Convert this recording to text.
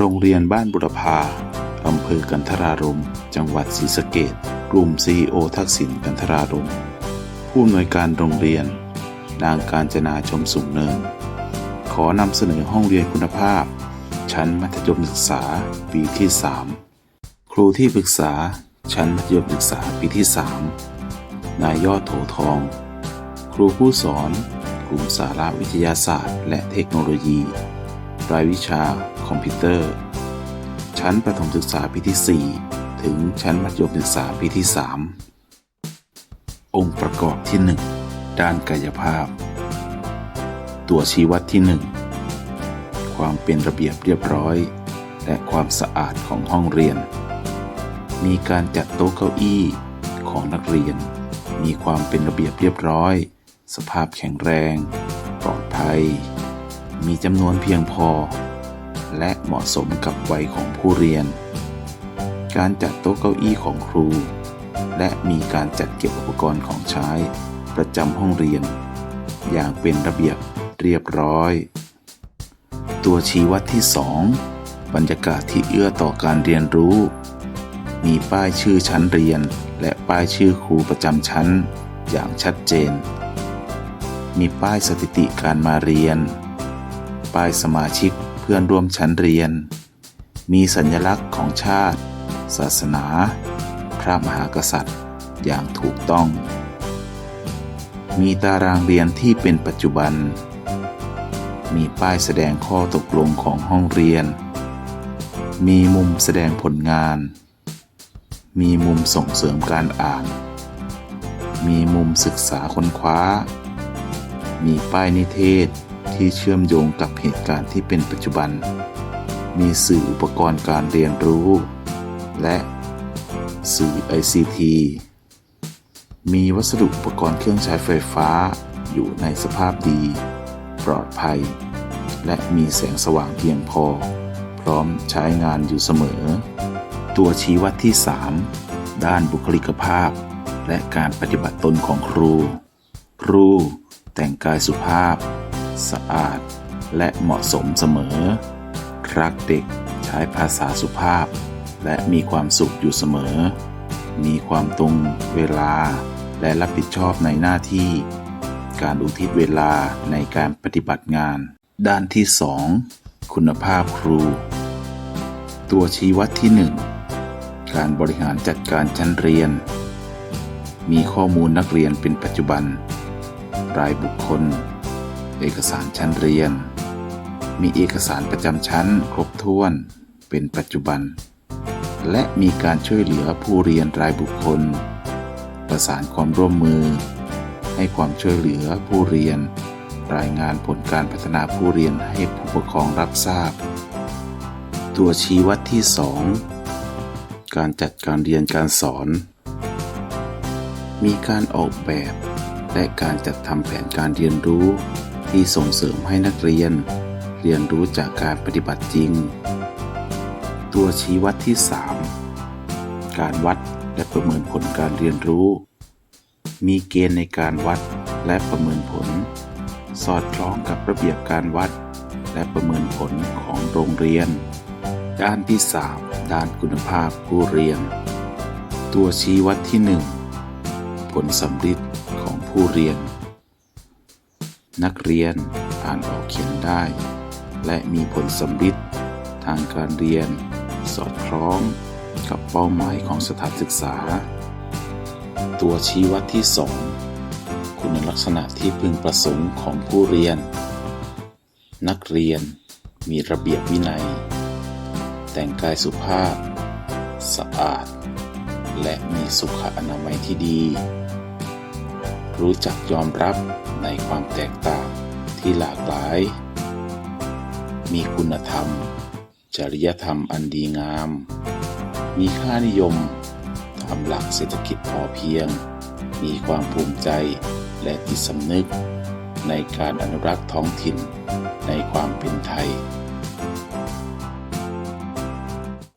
โรงเรียนบ้านบุรพาอำเภอกันทรารม จังหวัดศรีสะเกดกลุ่ม CEO ทักษิณกันทรารม ผู้อำนวยการโรงเรียน นางการจนาชมสูงเนิน ขอนำเสนอห้องเรียนคุณภาพ ชั้นมัธยมศึกษาปีที่ 3 ครูที่ปรึกษาชั้นมัธยมศึกษาปีที่ 3 นายยอดโถทอง ครูผู้สอน กลุ่มสาระวิทยาศาสตร์ และเทคโนโลยี รายวิชา คอมพิวเตอร์ ชั้นประถมศึกษาปีที่ 4 ถึงชั้นมัธยมศึกษาปีที่ 3 องค์ประกอบที่ 1 ด้านกายภาพ ตัวชี้วัดที่ 1 ความเป็นระเบียบเรียบร้อย และความสะอาดของห้องเรียน มีการจัดโต๊ะเก้าอี้ของนักเรียน มีความเป็นระเบียบเรียบร้อย สภาพแข็งแรง ปลอดภัยมีจำนวนเพียงพอ และเหมาะสมกับวัยของผู้เรียน การจัดโต๊ะเก้าอี้ของครู และมีการจัดเก็บอุปกรณ์ของใช้ ประจำห้องเรียน อย่างเป็นระเบียบเรียบร้อย ตัวชี้วัดที่ 2 บรรยากาศที่เอื้อต่อการเรียนรู้ มีป้ายชื่อชั้นเรียน และป้ายชื่อครูประจำชั้น อย่างชัดเจน มีป้ายสถิติการมาเรียน ป้ายสมาชิก พื่อนร่วมชั้นเรียน มีสัญลักษณ์ของชาติ ศาสนา พระมหากษัตริย์ อย่างถูกต้อง มีตารางเรียนที่เป็นปัจจุบัน มีป้ายแสดงข้อตกลงของห้องเรียน มีมุมแสดงผลงาน มีมุมส่งเสริมการอ่าน มีมุมศึกษาค้นคว้า มีป้ายนิเทศ ที่เชื่อมโยงกับเหตุการณ์ที่เป็นปัจจุบัน มีสื่ออุปกรณ์การเรียนรู้ และสื่อ ICT มีวัสดุอุปกรณ์เครื่องใช้ไฟฟ้า อยู่ในสภาพดี ปลอดภัย และมีแสงสว่างเพียงพอ พร้อมใช้งานอยู่เสมอ ตัวชี้วัดที่ 3 ด้านบุคลิกภาพ และการปฏิบัติตนของครู ครู แต่งกายสุภาพ สะอาด และเหมาะสมเสมอ รักเด็กใช้ภาษาสุภาพ และมีความสุขอยู่เสมอ มีความตรงเวลา และรับผิดชอบในหน้าที่ การอุทิศเวลาในการปฏิบัติงาน ด้านที่ 2 คุณภาพครู ตัวชี้วัดที่ 1 การบริหารจัดการชั้นเรียน มีข้อมูลนักเรียนเป็นปัจจุบัน รายบุคคล เอกสารชั้นเรียน มีเอกสารประจำชั้นครบถ้วน เป็นปัจจุบัน และมีการช่วยเหลือผู้เรียนรายบุคคล ประสานความร่วมมือ ให้ความช่วยเหลือผู้เรียน รายงานผลการพัฒนาผู้เรียนให้ผู้ปกครองรับทราบ ตัวชี้วัดที่ 2 การจัดการเรียนการสอน มีการออกแบบและการจัดทำแผนการเรียนรู้ ที่ส่งเสริมให้นักเรียน เรียนรู้จากการปฏิบัติจริง ตัวชี้วัดที่ 3 การวัดและประเมินผลการเรียนรู้ มีเกณฑ์ในการวัดและประเมินผล สอดคล้องกับระเบียบการวัด และประเมินผลของโรงเรียน ด้านที่ 3 ด้านคุณภาพผู้เรียน ตัวชี้วัดที่ 1 ผลสำฤทธิ์ของผู้เรียน นักเรียนอ่านออกเขียนได้ และมีผลสำฤทธิ์ทางการเรียน สอดคล้องกับเป้าหมายของสถานศึกษา ตัวชี้วัดที่ 2 คุณลักษณะที่พึงประสงค์ของผู้เรียน นักเรียนมีระเบียบวินัย แต่งกายสุภาพ สะอาด และมีสุขอนามัยที่ดี รู้จักยอมรับในความแตกต่างที่หลากหลาย มีคุณธรรม จริยธรรมอันดีงาม มีค่านิยมตามหลักเศรษฐกิจพอเพียง มีความภูมิใจและจิตสำนึก ในการอนุรักษ์ท้องถิ่นในความเป็นไทย